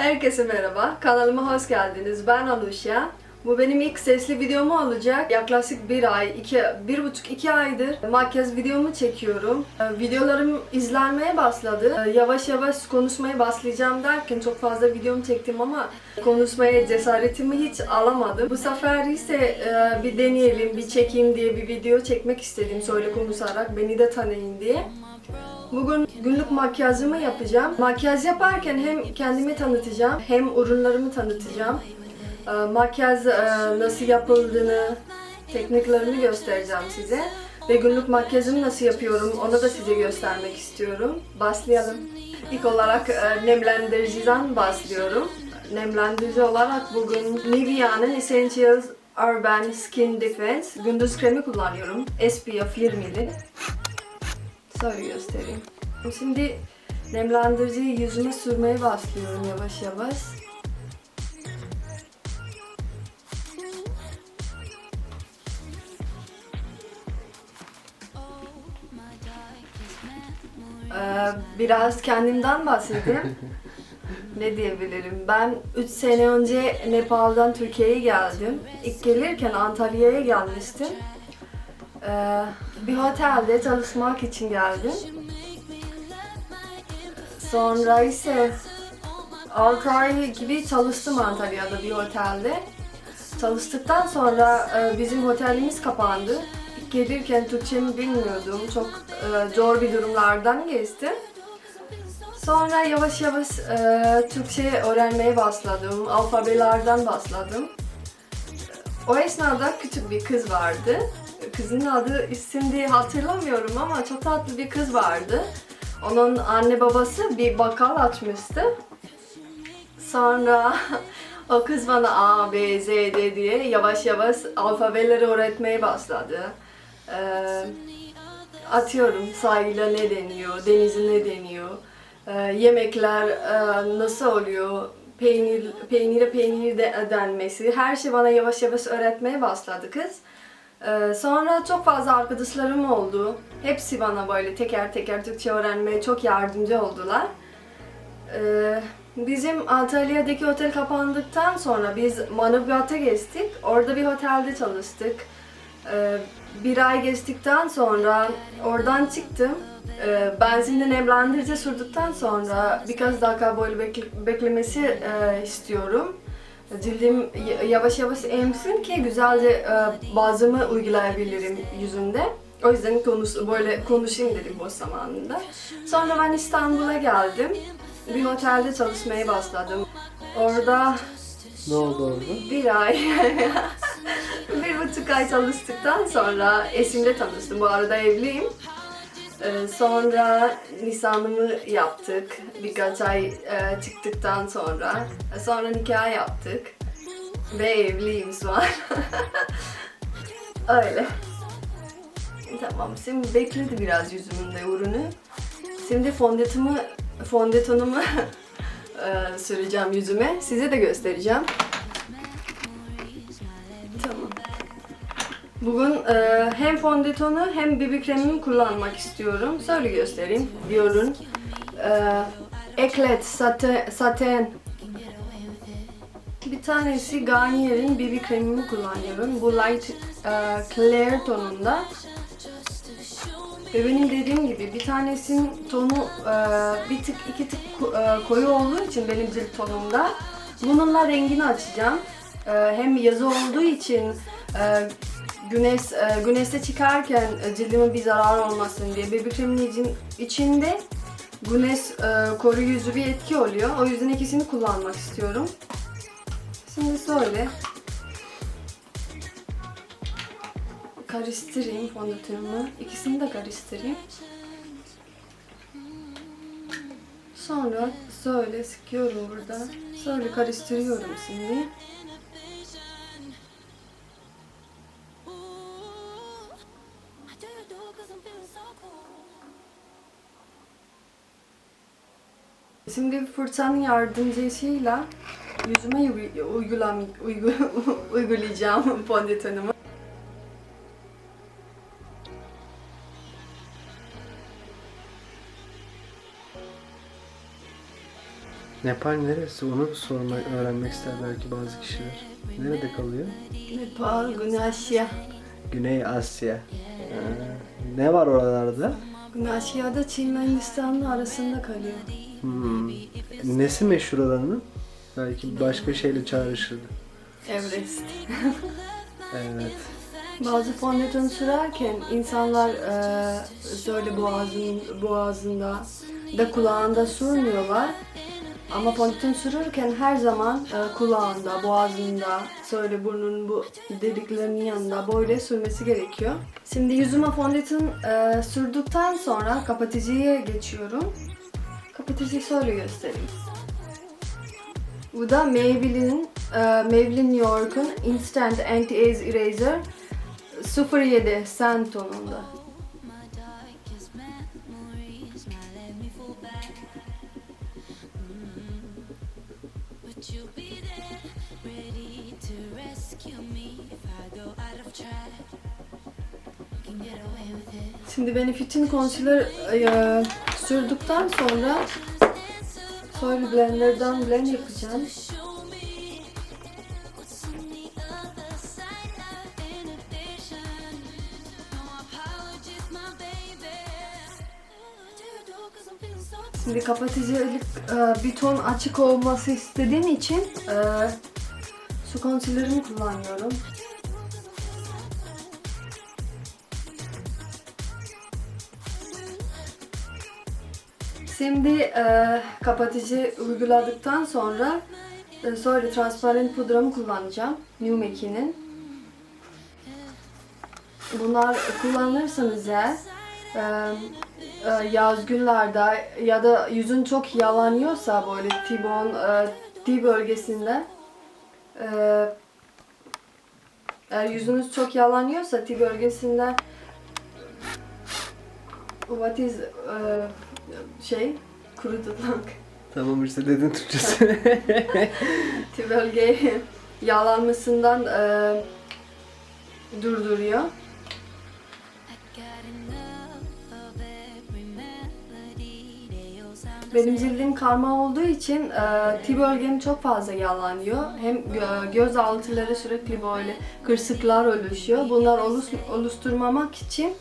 Herkese merhaba. Kanalıma hoş geldiniz. Ben Anuşya. Bu benim ilk sesli videomu olacak. Yaklaşık bir ay, iki, bir buçuk iki aydır makyaj videomu çekiyorum. Ee, Videolarım izlenmeye başladı. Ee, Yavaş yavaş konuşmaya başlayacağım derken çok fazla videomu çektim ama konuşmaya cesaretimi hiç alamadım. Bu sefer ise e, bir deneyelim, bir çekeyim diye bir video çekmek istedim. Söyle konuşarak beni de tanıyın diye. Bugün günlük makyajımı yapacağım. Makyaj yaparken hem kendimi tanıtacağım hem ürünlerimi tanıtacağım. Ee, Makyaj e, nasıl yapıldığını, tekniklerini göstereceğim size. Ve günlük makyajımı nasıl yapıyorum onu da size göstermek istiyorum. Başlayalım. İlk olarak e, nemlendiriciden başlıyorum. Nemlendirici olarak bugün Nivea'nın Essentials Urban Skin Defense gündüz kremi kullanıyorum. SPF 20'li. Şöyle göstereyim. Şimdi nemlendiriciyi yüzüme sürmeye başlıyorum yavaş yavaş. Ee, biraz kendimden bahsedeyim. ne diyebilirim? Ben 3 sene önce Nepal'dan Türkiye'ye geldim. İlk gelirken Antalya'ya gelmiştim. Ee, bir otelde çalışmak için geldim. Sonra ise 6 ay gibi çalıştım Antalya'da bir otelde. Çalıştıktan sonra e, bizim otelimiz kapandı. Gelirken Türkçemi bilmiyordum. Çok e, zor bir durumlardan geçtim. Sonra yavaş yavaş e, Türkçe öğrenmeye başladım. Alfabelerden başladım. O esnada küçük bir kız vardı. Kızın adı şimdi hatırlamıyorum ama çok tatlı bir kız vardı. Onun anne babası bir bakkal açmıştı. Sonra o kız bana A, B, Z, D diye yavaş yavaş alfabeleri öğretmeye başladı. Ee, atıyorum sahile ne deniyor, denize ne deniyor, ee, yemekler e, nasıl oluyor, peynir, peynire peynir de, denmesi, her şey bana yavaş yavaş öğretmeye başladı kız. Ee, sonra çok fazla arkadaşlarım oldu. Hepsi bana böyle teker teker Türkçe öğrenmeye çok yardımcı oldular. Ee, bizim Antalya'daki otel kapandıktan sonra biz Manavgat'a geçtik. Orada bir otelde çalıştık. Ee, bir ay geçtikten sonra oradan çıktım. Ee, benzinle nemlendirici sürdükten sonra birkaç dakika böyle bekle- beklemesi e, istiyorum. Cildim yavaş yavaş emsin ki güzelce e, bazımı uygulayabilirim yüzünde. O yüzden konuş, böyle konuşayım dedim boş zamanında. Sonra ben İstanbul'a geldim. Bir otelde çalışmaya başladım. Orada Ne oldu orada? bir ay, bir buçuk ay çalıştıktan sonra eşimle tanıştım. Bu arada evliyim. Ee, sonra nişanımı yaptık. Birkaç ay e, çıktıktan sonra. Sonra nikah yaptık. Ve evliyim şu an. Öyle. Tamam, şimdi bekledi biraz yüzümün de ürünü. Şimdi fondötümü, fondötonumu e, süreceğim yüzüme. Size de göstereceğim. Bugün e, hem fondötonu hem BB kremimi kullanmak istiyorum. Şöyle göstereyim bir ürün. E, Satin, Satin. Bir tanesi Garnier'in BB kremimi kullanıyorum. Bu light e, clear tonunda. Ve benim dediğim gibi bir tanesinin tonu e, bir tık iki tık e, koyu olduğu için benim cilt tonumda bununla rengini açacağım. E, hem yazı olduğu için e, güneş e, güneşte çıkarken e, cildime bir zarar olmasın diye BB kremin için- içinde güneş e, koruyucu bir etki oluyor. O yüzden ikisini kullanmak istiyorum. Şimdi söyle. karıştırayım fondötönümü. İkisini de karıştırayım. Sonra şöyle sıkıyorum burada. Şöyle karıştırıyorum şimdi. Şimdi fırçanın yardımcısıyla yüzüme uygu- uygulam uygu uygulayacağım fondötönümü. Nepal neresi? Onu sormak, öğrenmek ister belki bazı kişiler. Nerede kalıyor? Nepal, Güney Asya. Güney Asya. Ee, ne var oralarda? Güney Asya'da Çin ve Hindistan'la arasında kalıyor. Hmm. Nesi meşhur oranın? Belki başka şeyle çağrışırdı. Everest. Evet. Bazı fondöten sürerken insanlar e, söyle boğazın, boğazında da kulağında sürmüyorlar. Ama fondöten sürürken her zaman e, kulağında, boğazında, söyle burnun bu deliklerinin yanında böyle sürmesi gerekiyor. Şimdi yüzüme fondöten e, sürdükten sonra kapatıcıya geçiyorum. Kapatıcıyı şöyle göstereyim. Bu da Maybelline'in e, Maybelline New York'un Instant Anti-Age Eraser 07 sen tonunda. Şimdi Benefit'in concealer e, sürdükten sonra Soil Blender'dan blend yapacağım. Şimdi kapatıcılık e, bir ton açık olması istediğim için e, su concealer'ını kullanıyorum. Şimdi e, kapatıcı uyguladıktan sonra e, sonra transparan pudramı kullanacağım. New Make'inin. Bunlar kullanırsanız eğer e, e, yaz günlerde ya da yüzün çok yalanıyorsa böyle tibon e, T bölgesinde e, eğer yüzünüz çok yalanıyorsa T bölgesinde what is e, şey kurutulmak Tamam işte dedin Türkçesi. T bölge yalanmasından e, durduruyor. Benim cildim karma olduğu için e, T bölgem çok fazla yalanıyor. Hem gö- göz altıları sürekli böyle kırsıklar oluşuyor. Bunlar olus- oluşturmamak için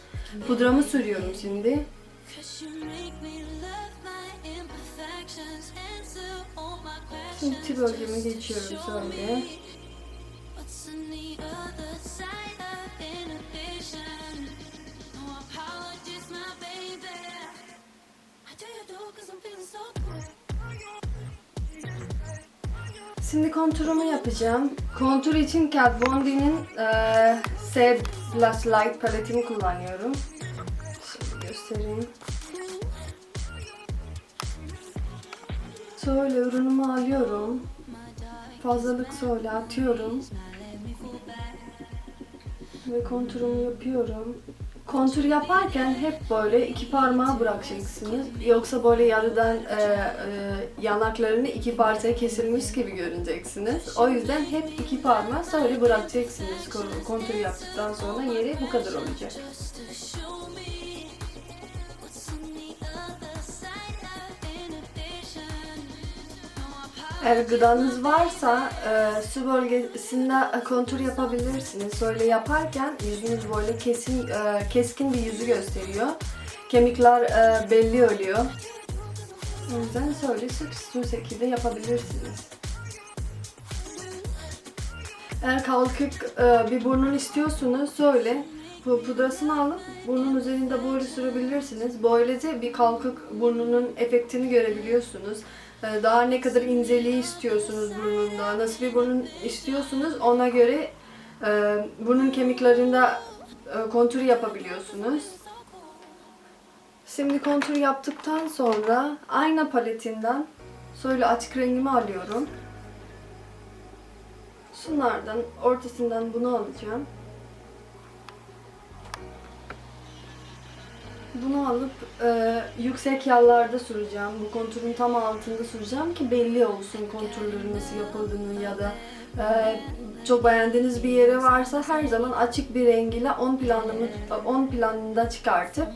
pudramı sürüyorum şimdi. Cause I'm feeling so Şimdi konturumu yapacağım. Kontur için Kat Von D'nin e, Save Blush Light paletimi kullanıyorum. Şimdi göstereyim. Şöyle ürünümü alıyorum. Fazlalık şöyle atıyorum. Ve konturumu yapıyorum. Kontur yaparken hep böyle iki parmağı bırakacaksınız. Yoksa böyle yarıdan e, e, yanaklarını iki parçaya kesilmiş gibi görüneceksiniz. O yüzden hep iki parmağı şöyle bırakacaksınız kon- kontur yaptıktan sonra yeri bu kadar olacak. Eğer gıdanız varsa e, su bölgesinde kontur yapabilirsiniz. Böyle yaparken yüzünüz böyle kesin e, keskin bir yüzü gösteriyor. Kemikler e, belli oluyor. O yüzden şöyle sık şu şekilde yapabilirsiniz. Eğer kalkık e, bir burnun istiyorsunuz şöyle bu pudrasını alıp burnun üzerinde böyle sürebilirsiniz. Böylece bir kalkık burnunun efektini görebiliyorsunuz. E, Daha ne kadar inceliği istiyorsunuz burnunda, nasıl bir burun istiyorsunuz ona göre e, burnun kemiklerinde e, kontur yapabiliyorsunuz. Şimdi kontur yaptıktan sonra ayna paletinden şöyle açık rengimi alıyorum. Şunlardan ortasından bunu alacağım. Bunu alıp e, yüksek yerlerde süreceğim. Bu konturun tam altında süreceğim ki belli olsun konturların nasıl yapıldığını ya da e, çok beğendiğiniz bir yere varsa her zaman açık bir rengiyle ön planını ön planında çıkartıp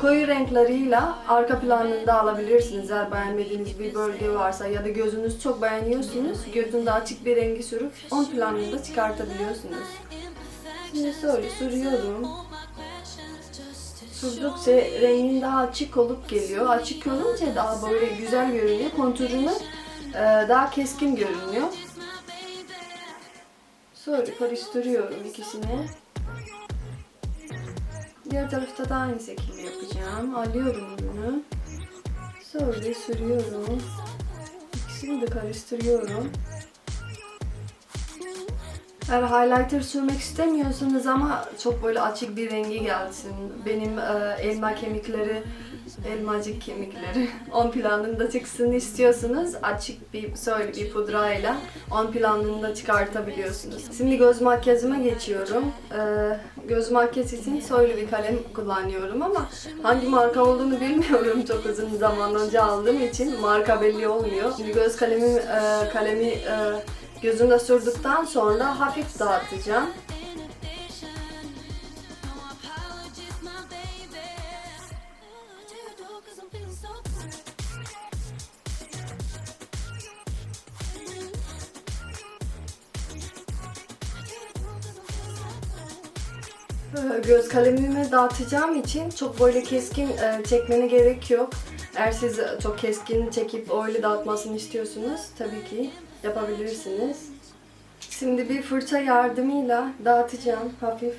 koyu renkleriyle arka planında alabilirsiniz. Eğer beğenmediğiniz bir bölge varsa ya da gözünüz çok beğeniyorsunuz, gözünde açık bir rengi sürüp ön planında çıkartabiliyorsunuz. Şimdi şöyle sürüyorum. Sürdükçe rengin daha açık olup geliyor. Açık olunca daha böyle güzel görünüyor. Konturunu e, daha keskin görünüyor. Şöyle karıştırıyorum ikisini. Diğer tarafta da aynı şekilde yapacağım. Alıyorum bunu. Şöyle sürüyorum. İkisini de karıştırıyorum. Eğer highlighter sürmek istemiyorsanız ama çok böyle açık bir rengi gelsin. Benim e, elma kemikleri, elmacık kemikleri on planında çıksın istiyorsanız açık bir şöyle bir pudrayla on planında çıkartabiliyorsunuz. Şimdi göz makyajıma geçiyorum. E, göz makyaj için şöyle bir kalem kullanıyorum ama hangi marka olduğunu bilmiyorum çok uzun zaman önce aldığım için marka belli olmuyor. Şimdi göz kalemi e, kalemi e, Gözümde sürdükten sonra hafif dağıtacağım. Göz kalemimi dağıtacağım için çok böyle keskin e, çekmene gerek yok. Eğer siz çok keskin çekip öyle dağıtmasını istiyorsunuz tabii ki yapabilirsiniz. Şimdi bir fırça yardımıyla dağıtacağım hafif.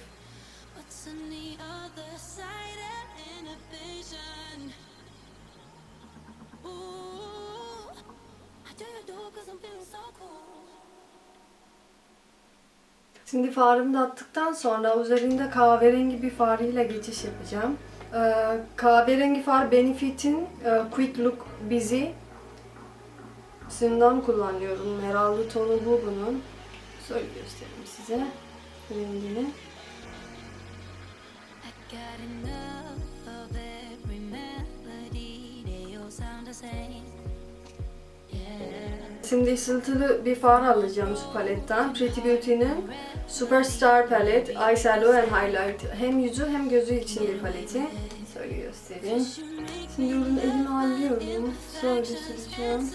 Şimdi farımı dağıttıktan sonra üzerinde kahverengi bir farıyla geçiş yapacağım. Ee, kahverengi far Benefit'in e, Quick Look Busy Sindan kullanıyorum. Herhalde tonu bu bunun. Şöyle göstereyim size rengini. Şimdi ısıltılı bir far alacağım şu paletten. Pretty Beauty'nin Superstar Palette Eyeshadow and Highlight. Hem yüzü hem gözü için bir paleti. Şöyle göstereyim. Şimdi ürünü elime alıyorum. Şöyle süreceğim.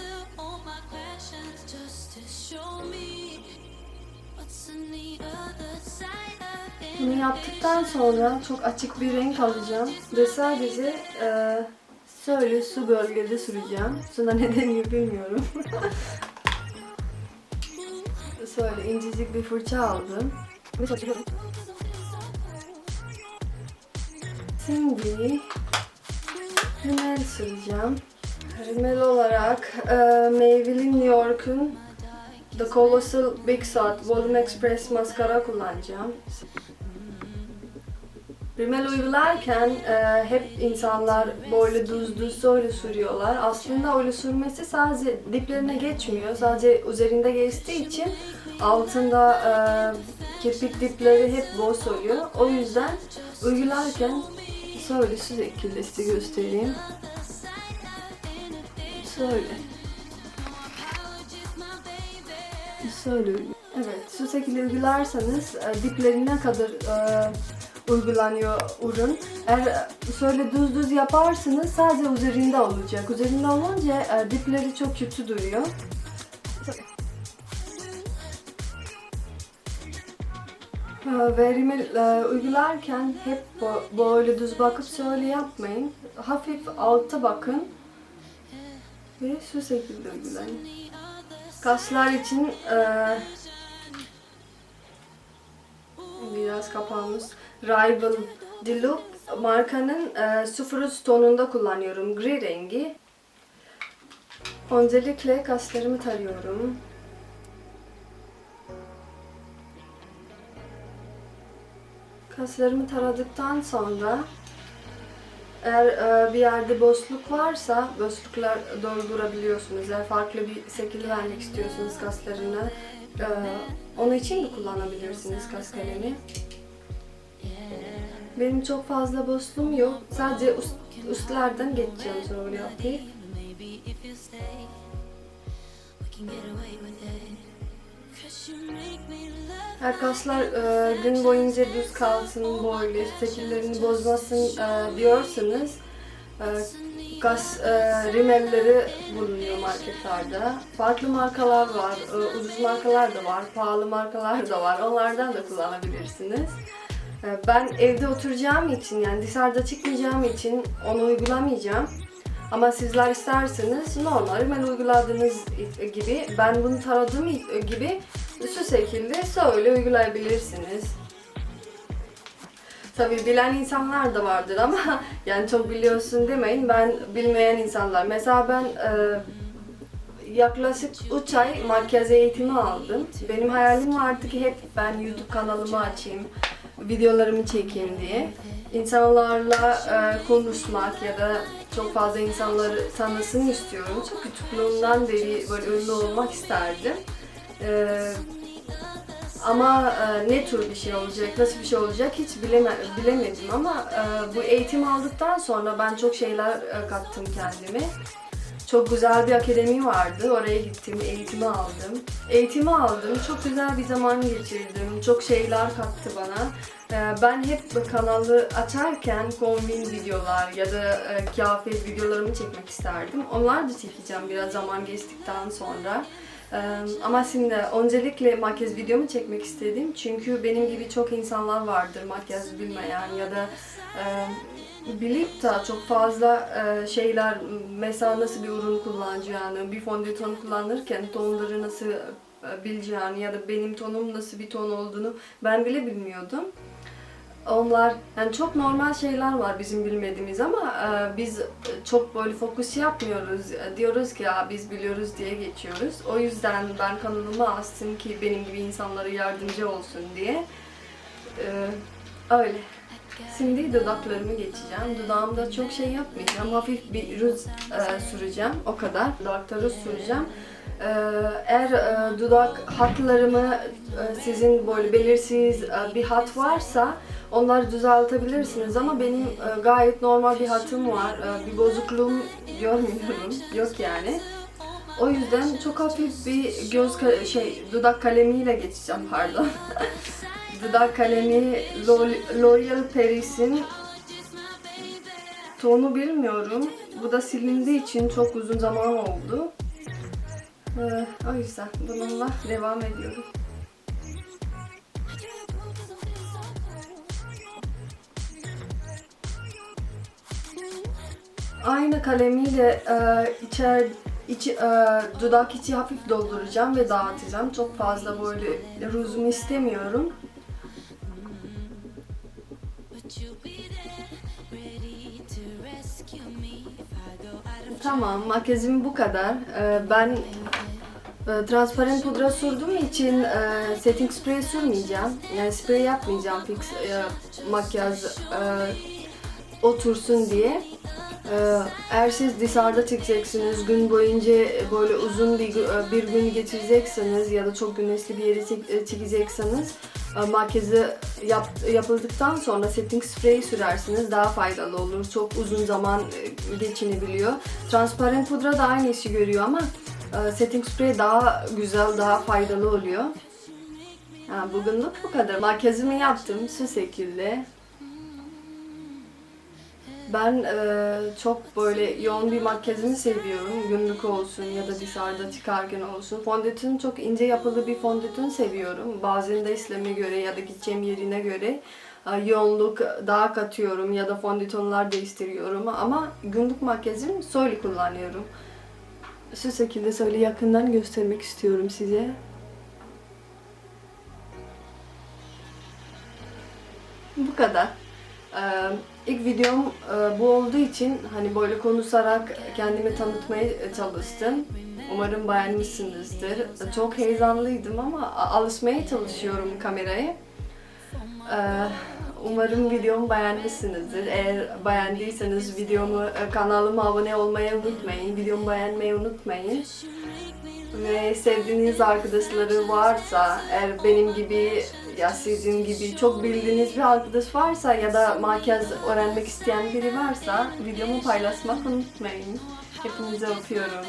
Bunu yaptıktan sonra çok açık bir renk alacağım ve sadece e, şöyle su bölgede süreceğim. Suna ne deniyor bilmiyorum. şöyle incecik bir fırça aldım. Şimdi rimel süreceğim. Rimel olarak e, Maybelline New York'un The Colossal Big Shot Volume Express maskara kullanacağım. Rimel uygularken e, hep insanlar böyle düz düz öyle sürüyorlar. Aslında öyle sürmesi sadece diplerine geçmiyor. Sadece üzerinde geçtiği için altında e, kirpik dipleri hep boş oluyor. O yüzden uygularken şöyle size göstereyim. Şöyle. Şöyle Evet, şu şekilde uygularsanız e, diplerine kadar e, uygulanıyor ürün. Eğer şöyle düz düz yaparsanız sadece üzerinde olacak. Üzerinde olunca e, dipleri çok kötü duruyor. E, Ve rimel e, uygularken hep böyle düz bakıp şöyle yapmayın. Hafif alta bakın. Ve şu şekilde uygulayın. Kaslar için eee biraz kapağımız Rival Deluxe markanın eee Spruce tonunda kullanıyorum. Gri rengi. Öncelikle kaslarımı tarıyorum. Kaslarımı taradıktan sonra eğer e, bir yerde boşluk varsa boşluklar doldurabiliyorsunuz. Eğer farklı bir şekil vermek istiyorsunuz kaslarına e, onun için de kullanabilirsiniz kas kalemi. Benim çok fazla boşluğum yok. Sadece üst, üstlerden geçeceğim sonra hafif. Arkadaşlar e, gün boyunca düz kalsın, böyle şekillerini bozmasın e, diyorsanız e, kas e, rimelleri bulunuyor marketlerde. Farklı markalar var, e, ucuz markalar da var, pahalı markalar da var. Onlardan da kullanabilirsiniz. E, ben evde oturacağım için yani dışarıda çıkmayacağım için onu uygulamayacağım. Ama sizler isterseniz normal rimel uyguladığınız gibi ben bunu taradığım gibi şu şekilde şöyle uygulayabilirsiniz. Tabii bilen insanlar da vardır ama yani çok biliyorsun demeyin. Ben bilmeyen insanlar. Mesela ben e, yaklaşık 3 ay makyaj eğitimi aldım. Benim hayalim vardı ki hep ben YouTube kanalımı açayım, videolarımı çekeyim diye. İnsanlarla e, konuşmak ya da çok fazla insanları tanısın istiyorum. Çok küçüklüğümden beri böyle ünlü olmak isterdim. E, ama e, ne tür bir şey olacak, nasıl bir şey olacak hiç bileme, bilemedim ama e, bu eğitim aldıktan sonra ben çok şeyler e, kattım kendime. Çok güzel bir akademi vardı. Oraya gittim, eğitimi aldım. Eğitimi aldım, çok güzel bir zaman geçirdim. Çok şeyler kattı bana. E, ben hep kanalı açarken kombin videolar ya da e, kıyafet videolarımı çekmek isterdim. Onlar da çekeceğim biraz zaman geçtikten sonra. Ama şimdi öncelikle makyaj videomu çekmek istedim. Çünkü benim gibi çok insanlar vardır makyaj bilmeyen ya da bilip de çok fazla şeyler mesela nasıl bir ürün kullanacağını, bir fondöten kullanırken tonları nasıl bileceğini ya da benim tonum nasıl bir ton olduğunu ben bile bilmiyordum. Onlar yani çok normal şeyler var bizim bilmediğimiz ama e, biz çok böyle fokus yapmıyoruz. E, diyoruz ki ya biz biliyoruz diye geçiyoruz. O yüzden ben kanalımı açtım ki benim gibi insanlara yardımcı olsun diye. E, öyle. Şimdi dudaklarımı geçeceğim. Dudağımda çok şey yapmayacağım. Hafif bir ruj e, süreceğim. O kadar. Dudakta ruj süreceğim. E, eğer e, dudak hatlarımı e, sizin böyle belirsiz e, bir hat varsa onları düzeltebilirsiniz ama benim e, gayet normal bir hatım var. E, bir bozukluğum görmüyorum. Yok yani. O yüzden çok hafif bir göz şey dudak kalemiyle geçeceğim pardon. dudak kalemi L'O- L'Oreal Paris'in tonu bilmiyorum. Bu da silindiği için çok uzun zaman oldu. Ee, o yüzden bununla devam ediyorum. Aynı kalemiyle e, içer içi, e, dudak içi hafif dolduracağım ve dağıtacağım. Çok fazla böyle rujum istemiyorum. Tamam, makyajım bu kadar. Ee, ben e, transparan pudra sürdüğüm için e, setting spray sürmeyeceğim. Yani sprey yapmayacağım fix e, makyaj e, otursun diye. Ee, eğer siz dışarıda çıkacaksınız, gün boyunca böyle uzun bir, gü- bir gün geçireceksiniz ya da çok güneşli bir yere çık- e, çıkacaksınız, e, makyajı yap, yapıldıktan sonra setting spray sürersiniz daha faydalı olur. Çok uzun zaman e, geçinebiliyor. Transparan pudra da aynı işi görüyor ama e, setting spray daha güzel, daha faydalı oluyor. Ha, bugünlük bu kadar. Makyajımı yaptım şu şekilde. Ben e, çok böyle yoğun bir makyajını seviyorum. Günlük olsun ya da dışarıda çıkarken olsun. Fondötün çok ince yapılı bir fondötün seviyorum. Bazen de İslam'a göre ya da gideceğim yerine göre e, yoğunluk daha katıyorum ya da fondötenler değiştiriyorum. Ama günlük makyajım söyle kullanıyorum. Şu şekilde söyle yakından göstermek istiyorum size. Bu kadar. Ee, ilk videom e, bu olduğu için hani böyle konuşarak kendimi tanıtmaya çalıştım. Umarım beğenmişsinizdir. Çok heyecanlıydım ama alışmaya çalışıyorum kameraya. Ee, umarım videomu beğenmişsinizdir. Eğer beğendiyseniz videomu, e, kanalıma abone olmayı unutmayın. Videomu beğenmeyi unutmayın. Ve sevdiğiniz arkadaşları varsa, eğer benim gibi ya sizin gibi çok bildiğiniz bir arkadaş varsa ya da makyaj öğrenmek isteyen biri varsa videomu paylaşmak unutmayın. Hepinize öpüyorum.